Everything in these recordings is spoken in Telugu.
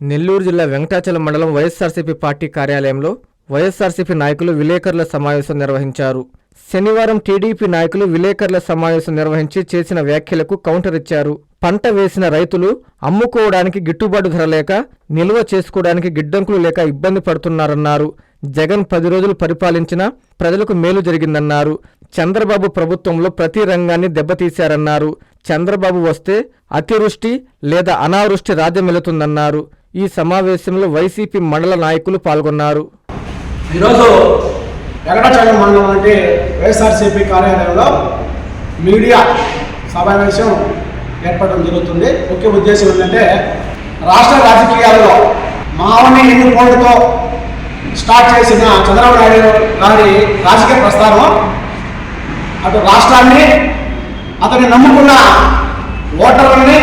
నెల్లూరు జిల్లా వెంకటాచలం మండలం వైఎస్ఆర్సీపీ పార్టీ కార్యాలయంలో వైఎస్ఆర్సీపీ నాయకులు విలేకరుల సమావేశం నిర్వహించారు. శనివారం టీడీపీ నాయకులు విలేకరుల సమావేశం నిర్వహించి చేసిన వ్యాఖ్యలకు కౌంటర్ ఇచ్చారు. పంట వేసిన రైతులు అమ్ముకోవడానికి గిట్టుబాటు ధర లేక నిల్వ చేసుకోవడానికి గిడ్డంకులు లేక ఇబ్బంది పడుతున్నారన్నారు. జగన్ పది రోజులు పరిపాలించిన ప్రజలకు మేలు జరిగిందన్నారు. చంద్రబాబు ప్రభుత్వంలో ప్రతి రంగాన్ని దెబ్బతీశారన్నారు. చంద్రబాబు వస్తే అతివృష్టి లేదా అనావృష్టి రాజ్యమెలుతుందన్నారు. ఈ సమావేశంలో వైసీపీ మండల నాయకులు పాల్గొన్నారు. ఈరోజు వెంకటాచలం మండలం అంటే వైఎస్ఆర్సీపీ కార్యాలయంలో మీడియా సమావేశం ఏర్పడడం జరుగుతుంది. ముఖ్య ఉద్దేశం ఏంటంటే రాష్ట్ర రాజకీయాల్లో మావని ఎన్నుకోవడంతో స్టార్ట్ చేసిన చంద్రబాబు నాయుడు గారి రాజకీయ ప్రస్థానం అటు రాష్ట్రాన్ని అతన్ని నమ్ముకున్న ఓటర్లని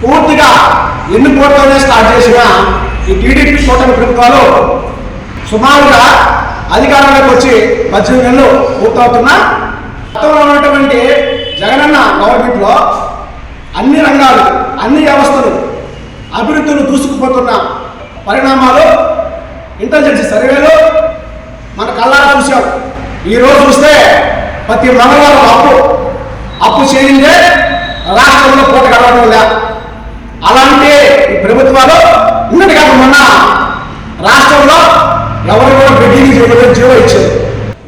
పూర్తిగా ఎన్నుకోవడంతోనే స్టార్ట్ చేసిన ఈ టీడీపీ కూటమి ప్రభుత్వాలు సుమారుగా అధికారంలోకి వచ్చి పద్దెనిమిది నెలలు పూర్తవుతున్నా గతంలో ఉన్నటువంటి జగనన్న గవర్నమెంట్లో అన్ని రంగాలు అన్ని వ్యవస్థలు అభివృద్ధులు దూసుకుపోతున్న పరిణామాలు ఇంటెలిజెన్స్ సర్వేలు మన కళ్ళారా చూసాం ఈరోజు చూస్తే ప్రతి మంగళవారం అప్పు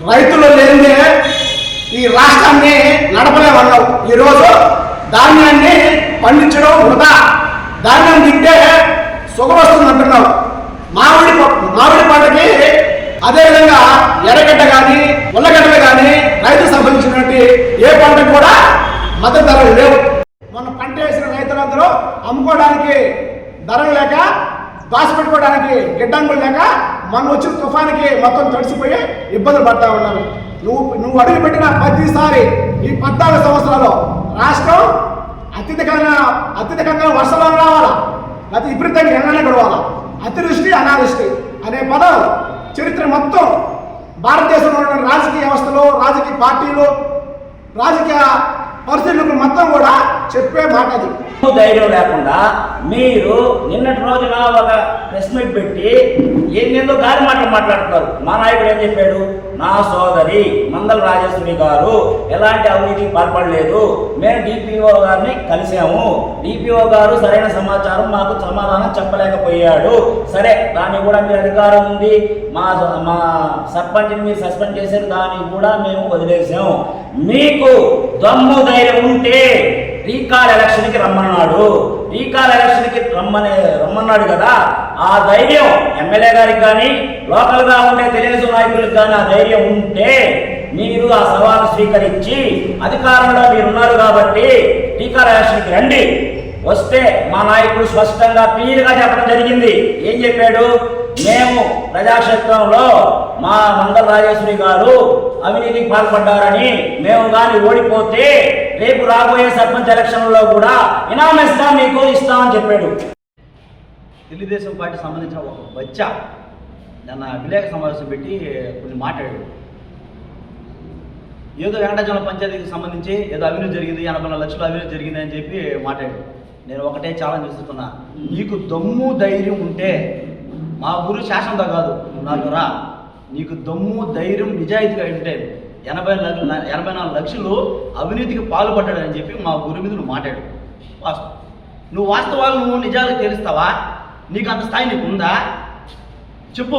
రైతులు లేనిదే ఈ రాష్ట్రాన్ని నడపలేమన్నాం ఈరోజు ధాన్యాన్ని పండించడం వృధా. ధాన్యం తింటే సుఖం వస్తుంది అంటున్నావు. మామిడి మామిడి పంటకి అదేవిధంగా ఎర్రగడ్డ కానీ ఉల్లగడ్డలు కానీ రైతు సంబంధించినటువంటి ఏ పంటకు కూడా మద్దతు ధరలు లేవు. మొన్న పంట వేసిన రైతులందరూ అమ్ముకోవడానికి ధరలు లేక దాచిపెట్టుకోవడానికి గిడ్డంగులు లేక మనం వచ్చిన తుఫానికి మొత్తం తడిసిపోయి ఇబ్బందులు పడతా ఉన్నారు. నువ్వు నువ్వు అడుగు పెట్టిన ప్రతిసారి ఈ పద్నాలుగు సంవత్సరాలు రాష్ట్రం అత్యధికంగా అత్యధికంగా వర్షాలు రావాలా? లేకపోతే విపరీతంగా ఎండనే గడవాలా? అతివృష్టి అనావృష్టి అనే పదం చరిత్ర మొత్తం భారతదేశంలో ఉన్న రాజకీయ వ్యవస్థలు రాజకీయ పార్టీలు రాజకీయ పరిస్థితులకు మొత్తం కూడా చెప్పే మాట అది. ధైర్యం లేకుండా మీరు నిన్నటి రోజున ఒక ప్రెస్ మీట్ పెట్టి ఏందేందో గారి మాటలు మాట్లాడుతున్నారు. మా నాయకుడు ఏం చెప్పాడు? నా సోదరి మందల రాజేశ్వరి గారు ఎలాంటి అవినీతికి పాల్పడలేదు. మేము డిపిఓ గారిని కలిసాము. డిపిఓ గారు సరైన సమాచారం మాకు సమాధానం చెప్పలేకపోయాడు. సరే దాన్ని కూడా మీ అధికారం ఉంది. మా మా సర్పంచ్ని మీరు సస్పెండ్ చేశారు. దాన్ని కూడా మేము వదిలేసాము మీకు దమ్ము ధైర్యం ఉంటే రీకాల్ ఎలక్షన్కి రమ్మన్నాడు. రీకాల్ ఎలక్షన్కి రమ్మని రమ్మన్నాడు కదా. ఆ ధైర్యం ఎమ్మెల్యే గారికి కానీ లోకల్గా ఉండే తెలుగుదేశం నాయకులకు కానీ ఆ ధైర్యం ఉంటే మీరు ఆ సవాలు స్వీకరించి అధికారంలో మీరు ఉన్నారు కాబట్టి టీకాల ఎలక్షన్కి రండి. వస్తే మా నాయకుడు స్పష్టంగా క్లియర్గా చెప్పడం జరిగింది. ఏం చెప్పాడు? మేము ప్రజాక్షేత్రంలో మా మంగళ రాజేశ్వరి గారు అవినీతికి పాల్పడ్డారని మేము కానీ ఓడిపోతే రేపు రాబోయే సర్పంచ్ ఎలక్షన్లో కూడా ఇనాం ఇస్తాం మీకు ఇస్తామని చెప్పాడు. తెలుగుదేశం పార్టీ సంబంధించిన ఒక బచ్చ నిన్న విలేక సమావేశం పెట్టి కొన్ని మాట్లాడాడు. ఏదో వెంకటాచలం పంచాయతీకి సంబంధించి ఏదో అవినీతి జరిగింది ఎనభై నాలుగు లక్షలు అవినీతి జరిగింది అని చెప్పి మాట్లాడాడు. నేను ఒకటే ఛాలెంజ్ ఇస్తున్నా నీకు దమ్ము ధైర్యం ఉంటే మా ఊరు శాసనంతో కాదు. నువ్వు నాకు రా. నీకు దమ్ము ధైర్యం నిజాయితీగా ఉంటే ఎనభై ఎనభై నాలుగు లక్షలు అవినీతికి పాల్పడ్డాడని చెప్పి మా గురు మీద నువ్వు మాట్లాడు. వాస్తవం. నువ్వు వాస్తవాలు నువ్వు నిజాలు తెలుస్తావా? నీకు అంత స్థాయి నీకు ఉందా? చెప్పు.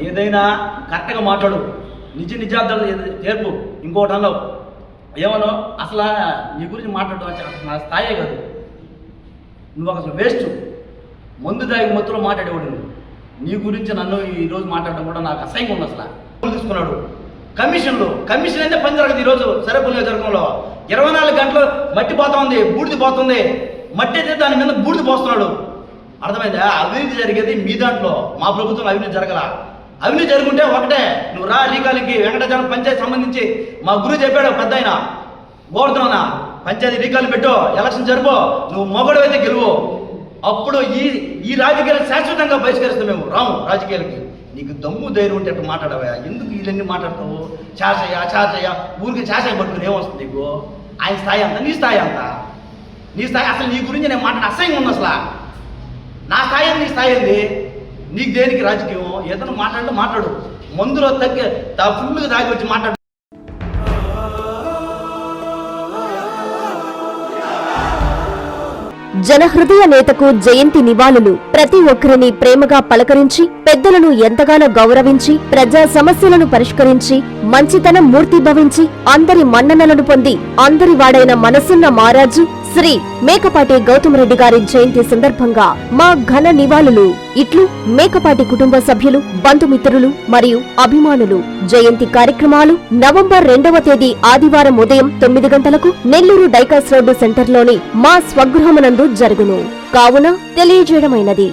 ఏదైనా కరెక్ట్గా మాట్లాడు. నిజ నిజార్థాలు చేర్పు ఇంకోటి అన్నావు. ఏమన్నావు? అసలు నీ గురించి మాట్లాడటం అసలు నా స్థాయే కాదు. నువ్వు అసలు వేస్ట్ మందు దాగి మొత్తంలో మాట్లాడేవాడు నువ్వు. నీ గురించి నన్ను ఈరోజు మాట్లాడడం కూడా నాకు అసహ్యంగా ఉంది అసలు. తీసుకున్నాడు. కమిషన్లు కమిషన్ అయితే పని జరగదు ఈరోజు సరేపు నియోజకవర్గంలో. ఇరవై నాలుగు గంటలు మట్టి పోతుంది బూడిది పోతుంది. మట్టి అయితే దాని మీద బూడిది పోస్తున్నాడు. అర్థమైందా? అవినీతి జరిగేది మీ దాంట్లో. మా ప్రభుత్వం అవినీతి జరగల. అవినీతి జరుగుంటే ఒకటే నువ్వు రా రీకాలికి వెంకటాచలం పంచాయతీ సంబంధించి మా గురువు చెప్పాడు పెద్ద ఆయన. గోవర్ధన పంచాయతీ రీకాలు పెట్టు ఎలక్షన్ జరుపు నువ్వు మొగడు అయితే గెలువు. అప్పుడు ఈ ఈ రాజకీయాలు శాశ్వతంగా బహిష్కరిస్తాం మేము. రాము రాజకీయాలకి. నీకు దమ్ము ధైర్యం ఉంటే అట్లా మాట్లాడవా ఎందుకు ఇవన్నీ మాట్లాడతావు? చాసయ్య చాసయ్య ఊరికి చాసయ్య పట్టుకుని ఏమొస్తుంది నీకు? ఆయన స్థాయి అంత నీ స్థాయి అంత. నీ స్థాయి అసలు నీ గురించి నేను మాట్లాడే అసహ్యంగా ఉంది అసలు. నా స్థాయి నీ స్థాయి ఏంది? నీకు దేనికి రాజకీయం? ఏదైనా మాట్లాడితే మాట్లాడు. మందులో తగ్గి ఫుల్గా తాగి వచ్చి మాట్లాడు. జనహృదయ నేతకు జయంతి నివాళులు. ప్రతి ఒక్కరిని ప్రేమగా పలకరించి పెద్దలను ఎంతగానో గౌరవించి ప్రజా సమస్యలను పరిష్కరించి మంచితనం మూర్తిభవించి అందరి మన్ననలను పొంది అందరి వాడైన మనసున్న మారాజు శ్రీ మేకపాటి గౌతమరెడ్డి గారి జయంతి సందర్భంగా మా ఘన నివాళులు. ఇట్లు మేకపాటి కుటుంబ సభ్యులు బంధుమిత్రులు మరియు అభిమానులు. జయంతి కార్యక్రమాలు నవంబర్ రెండవ తేదీ ఆదివారం ఉదయం తొమ్మిది గంటలకు నెల్లూరు డైకాస్ రోడ్డు సెంటర్లోని మా స్వగృహమునందు జరుగును. కావున తెలియజేయడమైనది.